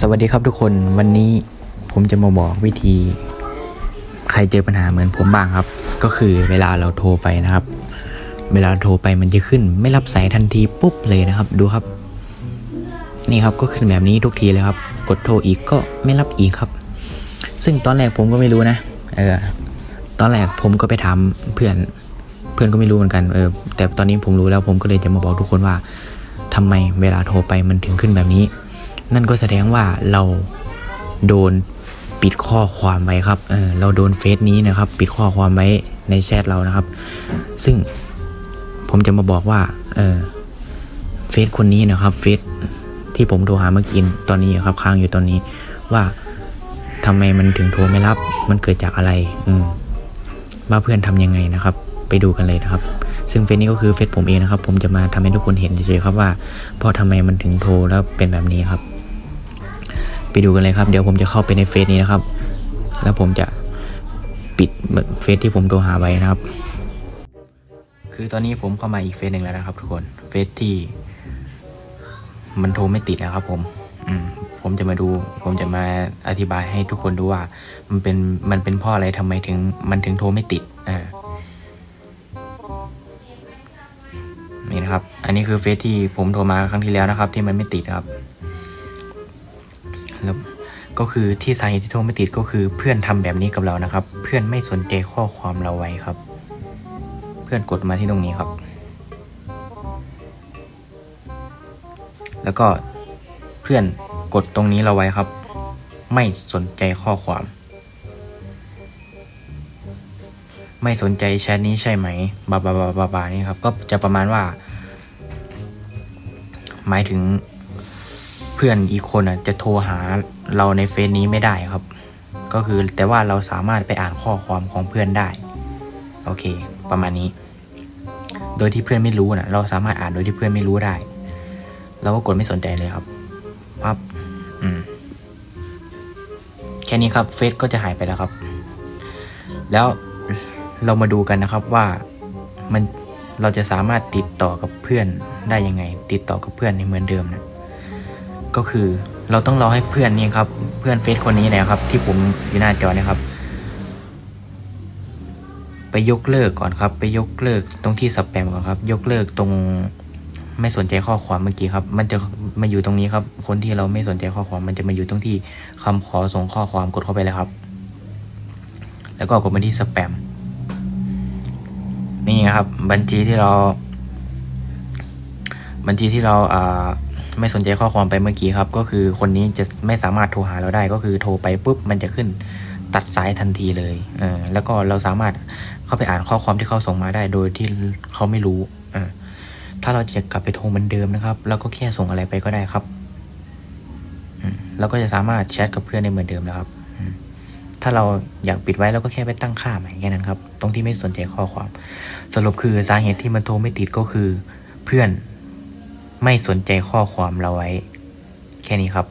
สวัสดีครับทุกคนวันนี้ผมจะมาบอกวิธี ใครเจอปัญหาเหมือนผมบ้างครับ ก็คือเวลาเราโทรไปนะครับ เวลาโทรไปมันจะขึ้น ไม่รับสายทันทีปุ๊บเลยนะครับ ดูครับ นี่ครับก็ขึ้นแบบนี้ทุกทีเลยครับ กดโทรอีกก็ไม่รับอีกครับ ซึ่งตอนแรกผมก็ไม่รู้นะเออตอนแรกผมก็ไปถามเพื่อนเพื่อนก็ไม่รู้เหมือนกันเออแต่ตอนนี้ผมรู้แล้วผมก็เลยจะมาบอกทุกคนว่าทำไมเวลาโทรไปมันถึงขึ้นแบบนี้ นั่นก็แสดงว่าเราโดนปิดข้อความไว้ครับเออเราโดนเฟซนี้นะครับ ปิดข้อความไว้ในแชทเรานะครับ ซึ่งผมจะมาบอกว่า เออเฟซคนนี้นะครับเฟซที่ผมโทรหาเมื่อกี้ตอนนี้ครับค้างอยู่ตอนนี้ว่าทำไมมันถึงโทรไม่รับ มันเกิดจากอะไร อืมว่าเพื่อนทำยังไงนะครับ ไปดูกันเลยนะครับ ซึ่งเฟซนี้ก็คือเฟซผมเองนะครับ ผมจะมาทำให้ทุกคนเห็นเฉยๆครับว่าเพราะทำไมมันถึงโทรแล้วเป็นแบบนี้ครับ ไปดูกันเลยครับ เดี๋ยวผมจะเข้าไปในเฟซนี้นะครับ แล้วผมจะปิดเฟซที่ผมโทรหาไว้นะครับ คือตอนนี้ผมเข้ามาอีกเฟซหนึ่งแล้วนะครับทุกคน เฟซที่ มันโทรไม่ติดนะครับ ผม อืมผมจะมาดู ผมจะมาอธิบายให้ทุกคนดูว่า มันเป็น มันเป็นพ่ออะไรทำไมถึง มันถึงโทรไม่ติด อ่า นี่นะครับ อันนี้คือเฟซที่ผมโทรมาครั้งที่แล้วนะครับ ที่มันไม่ติดครับ แล้วก็คือที่สาเหตุที่โทรไม่ติดก็คือเพื่อนทำแบบนี้กับเรานะครับ เพื่อนไม่สนใจข้อความเราไว้ครับ เพื่อนกดมาที่ตรงนี้ครับ แล้วก็เพื่อนกดตรงนี้เราไว้ครับ ไม่สนใจข้อความ ไม่สนใจแชทนี้ใช่ไหมบาบาบาบาบานี่ครับ ก็จะประมาณว่า หมายถึง เพื่อนอีกคนอะจะโทรหาเราในเฟซนี้ไม่ได้ครับ ก็คือแต่ว่าเราสามารถไปอ่านข้อความของเพื่อนได้ โอเค ประมาณนี้ โดยที่เพื่อนไม่รู้นะเราสามารถอ่านโดยที่เพื่อนไม่รู้ได้ เราก็กดไม่สนใจเลยครับปั๊บอืมแค่นี้ครับเฟซก็จะหายไปแล้วครับ แล้วเรามาดูกันนะครับว่ามันเราจะสามารถติดต่อกับเพื่อนได้ยังไง ติดต่อกับเพื่อนในเหมือนเดิมนะ ก็คือ เราต้องรอให้เพื่อนนี่ครับ เพื่อนเฟซคนนี้นะครับ ที่ผมอยู่หน้าจอนะครับ ไปยกเลิกก่อนครับ ไปยกเลิกตรงที่สแปมก่อนครับ ยกเลิกตรงไม่สนใจข้อความเมื่อกี้ครับ มันจะมาอยู่ตรงนี้ครับ คนที่เราไม่สนใจข้อความ มันจะมาอยู่ตรงที่คำขอส่งข้อความกดเข้าไปเลยครับ แล้วก็กดมาที่สแปม นี่ครับ บัญชีที่เรา บัญชีที่เราอ่า ไม่สนใจข้อความไปเมื่อกี้ครับ ก็คือคนนี้จะไม่สามารถโทรหาเราได้ก็คือโทรไปปุ๊บมันจะขึ้นตัดสายทันทีเลยเออแล้วก็เราสามารถเข้าไปอ่านข้อความที่เขาส่งมาได้โดยที่เขาไม่รู้ออถ้าเราจะกลับไปโทรเหมือนเดิมนะครับเราก็แค่ส่งอะไรไปก็ได้ครับอืมเราก็จะสามารถแชทกับเพื่อนได้เหมือนเดิมแล้วครับ ถ้าเราอยากปิดไว้เราก็แค่ไปตั้งค่าใหม่แค่นั้นครับ ตรงที่ไม่สนใจข้อความ สรุปคือสาเหตุที่มันโทรไม่ติดก็คือ เพื่อน ไม่สนใจข้อความเราไว้ แค่นี้ครับ